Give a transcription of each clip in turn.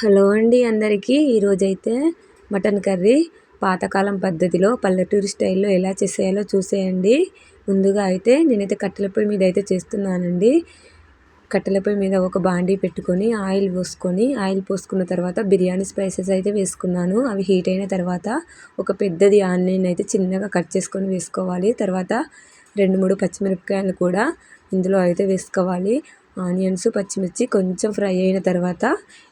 Hello అండి అందరికీ. ఈరోజైతే మటన్ కర్రీ పాతకాలం పద్ధతిలో పల్లెటూరు స్టైల్లో ఎలా చేసేయాలో చూసేయండి. ముందుగా అయితే నేనైతే కట్టెల పొయ్యి మీద అయితే చేస్తున్నానండి. కట్టెల పొయ్యి మీద ఒక బాండీ పెట్టుకొని ఆయిల్ పోసుకొని ఆయిల్ పోసుకున్న తర్వాత బిర్యానీ స్పైసెస్ అయితే వేసుకున్నాను. అవి హీట్ అయిన తర్వాత ఒక పెద్దది ఆనియన్ అయితే చిన్నగా కట్ చేసుకొని వేసుకోవాలి. తర్వాత రెండు మూడు పచ్చిమిరపకాయలు కూడా ఇందులో అయితే వేసుకోవాలి. ఆనియన్స్ పచ్చిమిర్చి కొంచెం ఫ్రై అయిన తర్వాత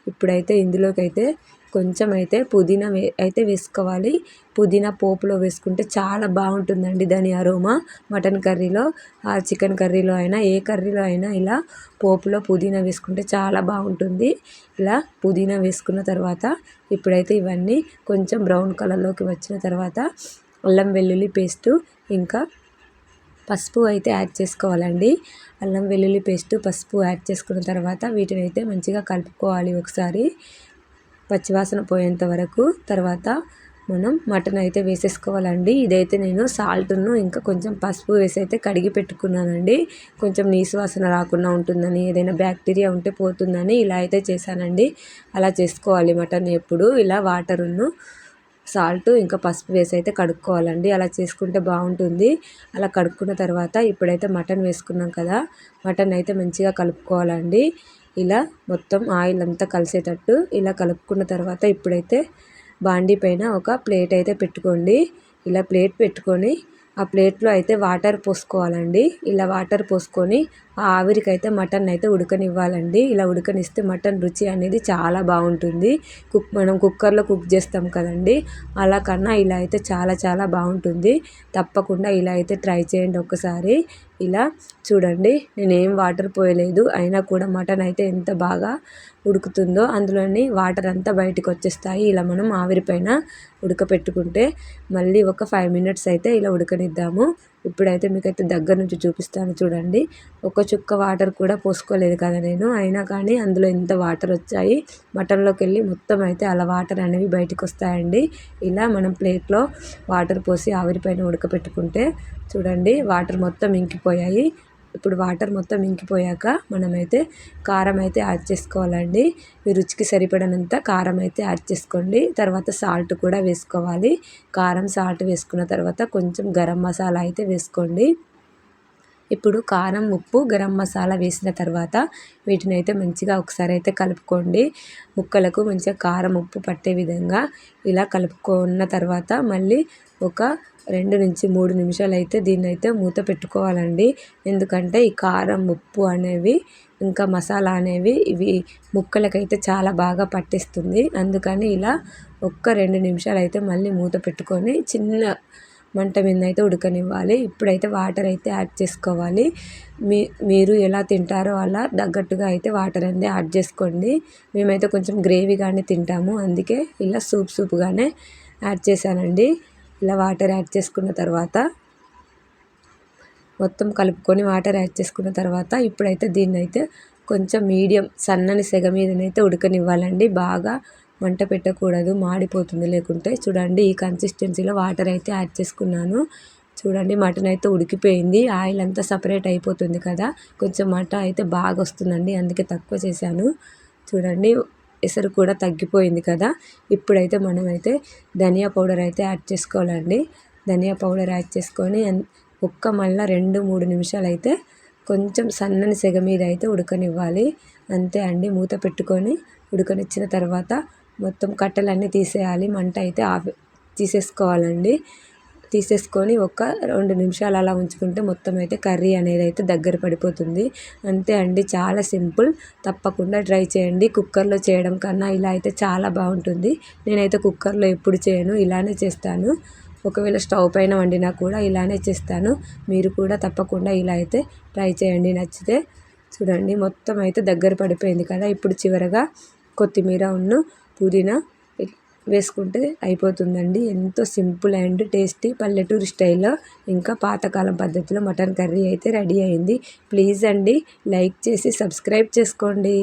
ఇప్పుడైతే ఇందులోకి అయితే కొంచెం అయితే పుదీనా వే అయితే వేసుకోవాలి. పుదీనా పోపులో వేసుకుంటే చాలా బాగుంటుందండి దాని అరోమా. మటన్ కర్రీలో ఆ చికెన్ కర్రీలో అయినా ఏ కర్రీలో అయినా ఇలా పోపులో పుదీనా వేసుకుంటే చాలా బాగుంటుంది. ఇలా పుదీనా వేసుకున్న తర్వాత ఇప్పుడైతే ఇవన్నీ కొంచెం బ్రౌన్ కలర్లోకి వచ్చిన తర్వాత అల్లం వెల్లుల్లి పేస్టు ఇంకా పసుపు అయితే యాడ్ చేసుకోవాలండి. అల్లం వెల్లుల్లి పేస్ట్ పసుపు యాడ్ చేసుకున్న తర్వాత వీటిని అయితే మంచిగా కలుపుకోవాలి ఒకసారి. పచ్చివాసన పోయేంత వరకు. తర్వాత మనం మటన్ అయితే వేసేసుకోవాలండి. ఇదైతే నేను సాల్ట్ను ఇంకా కొంచెం పసుపు వేసి అయితే కడిగి పెట్టుకున్నానండి. కొంచెం నీసు వాసన రాకుండా ఉంటుందని ఏదైనా బ్యాక్టీరియా ఉంటే పోతుందని ఇలా అయితే చేశానండి. అలా చేసుకోవాలి మటన్ ఎప్పుడు. ఇలా వాటర్ను సాల్ట్ ఇంకా పసుపు వేసి అయితే కడుక్కోవాలండి. అలా చేసుకుంటే బాగుంటుంది. అలా కడుక్కున్న తర్వాత ఇప్పుడైతే మటన్ వేసుకున్నాం కదా మటన్ అయితే మంచిగా కలుపుకోవాలండి. ఇలా మొత్తం ఆయిల్ అంతా కలిసేటట్టు ఇలా కలుపుకున్న తర్వాత ఇప్పుడైతే బాండీ పైన ఒక ప్లేట్ అయితే పెట్టుకోండి. ఇలా ప్లేట్ పెట్టుకొని ఆ ప్లేట్లో అయితే వాటర్ పోసుకోవాలండి. ఇలా వాటర్ పోసుకొని ఆ ఆవిరికైతే మటన్ అయితే ఉడకనివ్వాలండి. ఇలా ఉడకనిస్తే మటన్ రుచి అనేది చాలా బాగుంటుంది. కుక్ మనం కుక్కర్లో కుక్ చేస్తాం కదండి. అలా కన్నా ఇలా అయితే చాలా చాలా బాగుంటుంది. తప్పకుండా ఇలా అయితే ట్రై చేయండి ఒకసారి ఇలా చూడండి నేనేం వాటర్ పోయలేదు. అయినా కూడా మటన్ అయితే ఎంత బాగా ఉడుకుతుందో అందులోని వాటర్ అంతా బయటకు వచ్చేస్తాయి. ఇలా మనం ఆవిరి పైన ఉడకపెట్టుకుంటే మళ్ళీ ఒక ఫైవ్ మినిట్స్ అయితే ఇలా ఉడకనిద్దాము. ఇప్పుడైతే మీకైతే దగ్గర నుంచి చూపిస్తాను చూడండి. ఒక చుక్క వాటర్ కూడా పోసుకోలేదు కదా నేను. అయినా కానీ అందులో ఎంత వాటర్ వచ్చాయి. మటన్లోకి వెళ్ళి మొత్తం అయితే అలా వాటర్ అనేవి బయటకు వస్తాయండి. ఇలా మనం ప్లేట్లో వాటర్ పోసి ఆవిరిపైన ఉడకపెట్టుకుంటే చూడండి వాటర్ మొత్తం ఇంకిపోయాయి. ఇప్పుడు వాటర్ మొత్తం ఇంకిపోయాక మనమైతే కారం అయితే యాడ్ చేసుకోవాలండి. మీ రుచికి సరిపడినంత కారం అయితే యాడ్ చేసుకోండి. తర్వాత సాల్ట్ కూడా వేసుకోవాలి. కారం సాల్ట్ వేసుకున్న తర్వాత కొంచెం గరం మసాలా అయితే వేసుకోండి. ఇప్పుడు కారం ఉప్పు గరం మసాలా వేసిన తర్వాత వీటిని అయితే మంచిగా ఒకసారి అయితే కలుపుకోండి. ముక్కలకు మంచిగా కారం ఉప్పు పట్టే విధంగా ఇలా కలుపుకున్న తర్వాత మళ్ళీ ఒక రెండు నుంచి మూడు నిమిషాలు అయితే దీన్ని అయితే మూత పెట్టుకోవాలండి. ఎందుకంటే ఈ కారం ఉప్పు అనేవి ఇంకా మసాలా అనేవి ఇవి ముక్కలకైతే చాలా బాగా పట్టిస్తుంది. అందుకని ఇలా ఒక్క రెండు నిమిషాలు అయితే మళ్ళీ మూత పెట్టుకొని చిన్న మంట మీద అయితే ఉడకనివ్వాలి. ఇప్పుడైతే వాటర్ అయితే యాడ్ చేసుకోవాలి. మీ మీరు ఎలా తింటారో అలా తగ్గట్టుగా అయితే వాటర్ అనేది యాడ్ చేసుకోండి. మేమైతే కొంచెం గ్రేవీగానే తింటాము. అందుకే ఇలా సూప్ సూప్గానే యాడ్ చేశానండి. ఇలా వాటర్ యాడ్ చేసుకున్న తర్వాత మొత్తం కలుపుకొని వాటర్ యాడ్ చేసుకున్న తర్వాత ఇప్పుడైతే దీన్ని అయితే కొంచెం మీడియం సన్నని సెగ మీదనైతే ఉడకనివ్వాలండి. బాగా మంట పెట్టకూడదు మాడిపోతుంది. లేకుంటే చూడండి ఈ కన్సిస్టెన్సీలో వాటర్ అయితే యాడ్ చేసుకున్నాను. చూడండి మటన్ అయితే ఉడికిపోయింది. ఆయిల్ అంతా సపరేట్ అయిపోతుంది కదా. కొంచెం మటన్ అయితే బాగా వస్తుందండి. అందుకే తక్కువ చేశాను. చూడండి ఎసరు కూడా తగ్గిపోయింది కదా. ఇప్పుడైతే మనమైతే ధనియా పౌడర్ అయితే యాడ్ చేసుకోవాలండి. ధనియా పౌడర్ యాడ్ చేసుకొని ఒక్క మళ్ళీ రెండు మూడు నిమిషాలు అయితే కొంచెం సన్నని సెగ మీద అయితే ఉడకనివ్వాలి. అంతే అండి. మూత పెట్టుకొని ఉడకనిచ్చిన తర్వాత మొత్తం కట్టెలన్నీ తీసేయాలి. మంట అయితే ఆఫ్ తీసేసుకోవాలండి. తీసేసుకొని ఒక రెండు నిమిషాలు అలా ఉంచుకుంటే మొత్తం అయితే కర్రీ అనేది అయితే దగ్గర పడిపోతుంది. అంతే అండి. చాలా సింపుల్. తప్పకుండా ట్రై చేయండి. కుక్కర్లో చేయడం కన్నా ఇలా అయితే చాలా బాగుంటుంది. నేనైతే కుక్కర్లో ఎప్పుడు చేయను. ఇలానే చేస్తాను. ఒకవేళ స్టవ్ పైన వండినా కూడా ఇలానే చేస్తాను. మీరు కూడా తప్పకుండా ఇలా అయితే ట్రై చేయండి. నచ్చితే చూడండి. మొత్తం అయితే దగ్గర పడిపోయింది కదా. ఇప్పుడు చివరగా కొత్తిమీర ఉన్ను పుదీనా వేసుకుంటే అయిపోతుందండి. ఎంతో సింపుల్ అండ్ టేస్టీ పల్లెటూరు స్టైల్లో ఇంకా పాతకాలం పద్ధతిలో మటన్ కర్రీ అయితే రెడీ అయింది. ప్లీజ్ అండి లైక్ చేసి సబ్స్క్రైబ్ చేసుకోండి.